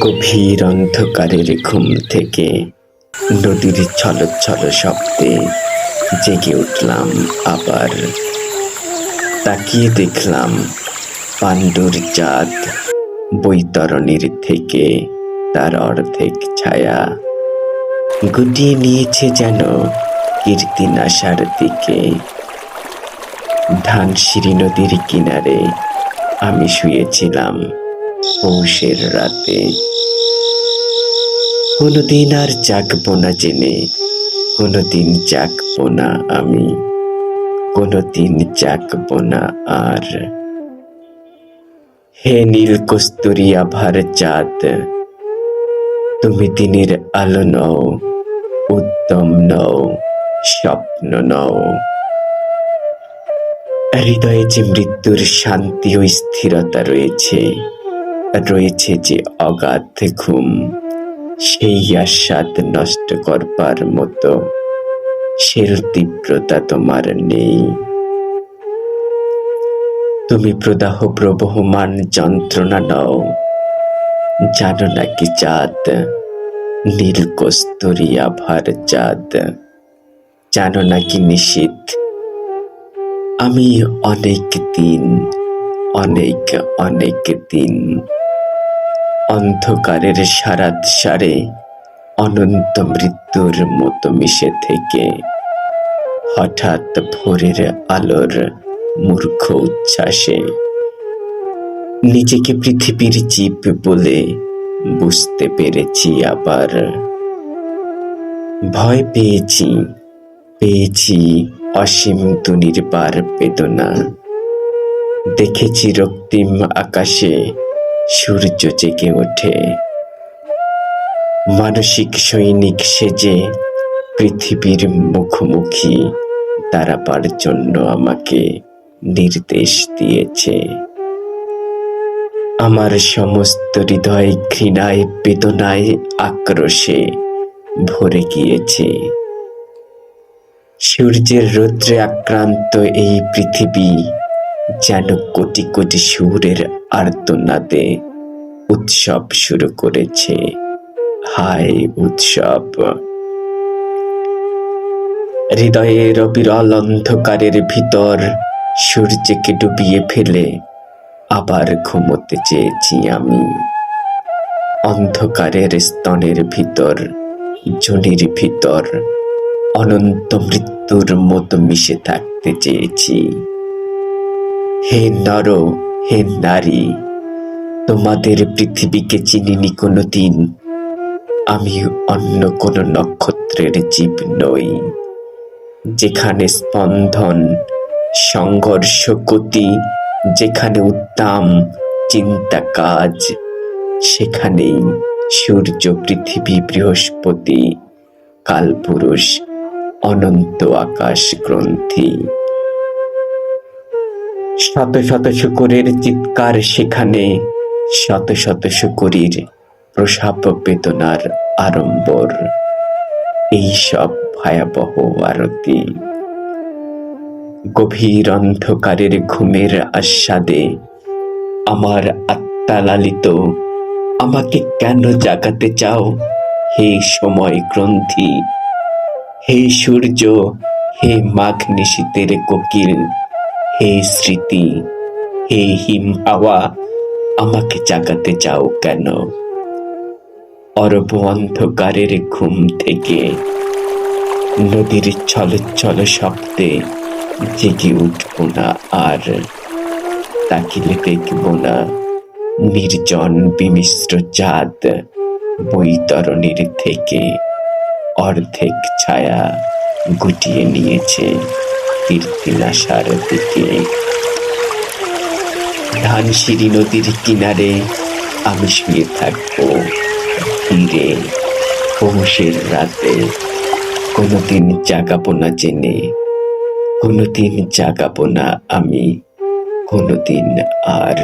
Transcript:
গভীর অন্ধকারের ঘুম থেকে নদীর ছলছল শব্দে জেগে উঠলাম আবার। তাকিয়ে দেখলাম পাণ্ডুর চাঁদ বৈতরণীর থেকে তার অর্ধেক ছায়া গুটিয়ে নিয়েছে যেন কীর্তি নাশার দিকে। ধানসিঁড়ি নদীর কিনারে আমি শুয়েছিলাম পৌষের রাতে। কোনোদিন আর জাগবো না জেনে, কোনোদিন জাগবো না আমি, কোনোদিন জাগবো না আর। হে নীল কস্তুরী আভার চাঁদ, তুমি দিনের আলো নও উদ্যম নও, স্বপ্ন নও। হৃদয়ে যে মৃত্যুর শান্তি ও স্থিরতা রয়েছে রয়েছে যে অগাধ ঘুম, সেই আস্বাদ নষ্ট করবার মতো, সের তীব্রতা তোমার নেই। তুমি প্রদাহ প্রবহমান যন্ত্রণা নও, জানো নাকি চাঁদ নীল কস্তুরী আভার চাঁদ, জানো নাকি নিশীথ আমি অনেক দিন, অনেক অনেক দিন অন্ধকারের সারাত সারে অনন্ত মৃত্যুর মতো মিশে থেকে হঠাৎ ভোরের আলোর মূর্খ উচ্ছ্বাসে নিজেকে পৃথিবীর জীব বলে বুঝতে পেরেছি আবার। ভয় পেয়েছি পেয়েছি অসীম দুনির্বার বেদনা। দেখেছি রক্তিম আকাশে সূর্য জেগে ওঠে। মানসিক সৈনিক সেজে পৃথিবীর মুখোমুখি, দাঁড়াবার জন্য আমাকে নির্দেশ দিয়েছে। আমার সমস্ত হৃদয় ঘৃণায়, বেদনায় আক্রোশে ভরে গিয়েছে। সূর্যের রৌদ্রে আক্রান্ত এই পৃথিবী যেন কোটি কোটি সুরের আর্তনাদে উৎসব শুরু করেছে। হায় উৎসব! হৃদয়ের অবিরল অন্ধকারের ভিতর সূর্যকে ডুবিয়ে ফেলে আবার ঘুমোতে চেয়েছি আমি। অন্ধকারের স্তনের ভিতর, ঝুলির ভিতর অনন্ত মৃত্যুর মতো মিশে থাকতে চেয়েছি। হে নর, হে নারী, তোমাদের পৃথিবীকে চিনিনি কোনো দিন আমি অন্য কোনো নক্ষত্রের জীব নই, যেখানে স্পন্দন, সংঘর্ষ, গতি, যেখানে উদ্দাম, চিন্তা, কাজ, সেখানেই সূর্য, পৃথিবী, বৃহস্পতি, কালপুরুষ অনন্ত আকাশ গ্রন্থি। শত শত শুকরের চিৎকার সেখানে, শত শত শুকরির প্রসাব বেদনার আড়ম্বর। এই সব ভয়াবহ আরতি গভীর অন্ধকারের ঘুমের আস্বাদে আমার আত্মা লালিত, আমাকে কেন জাগাতে চাও হে সময় গ্রন্থি? হে সূর্য, হে মাঘ নিশীতের কোকিল, হে স্মৃতি, হে হিম হাওয়া, আমাকে জাগাতে চাও কেন? অরব অন্ধকারের ঘুম থেকে নদীর ছলছল শব্দে জেগে উঠব না আর, তাকিলে দেখব না নির্জন বিমিশ্র চাঁদ বৈতরণীর থেকে। অর্ধেক ছায়া গুটিয়ে নিয়েছে কীর্তিনাশার দিকে। ধানসিঁড়ি নদীর কিনারে আমি শুয়ে থাকব তীরে পৌষের রাতে কোনোদিন জাগাবো না জেনে, কোনোদিন জাগাবো না আমি, কোনোদিন আর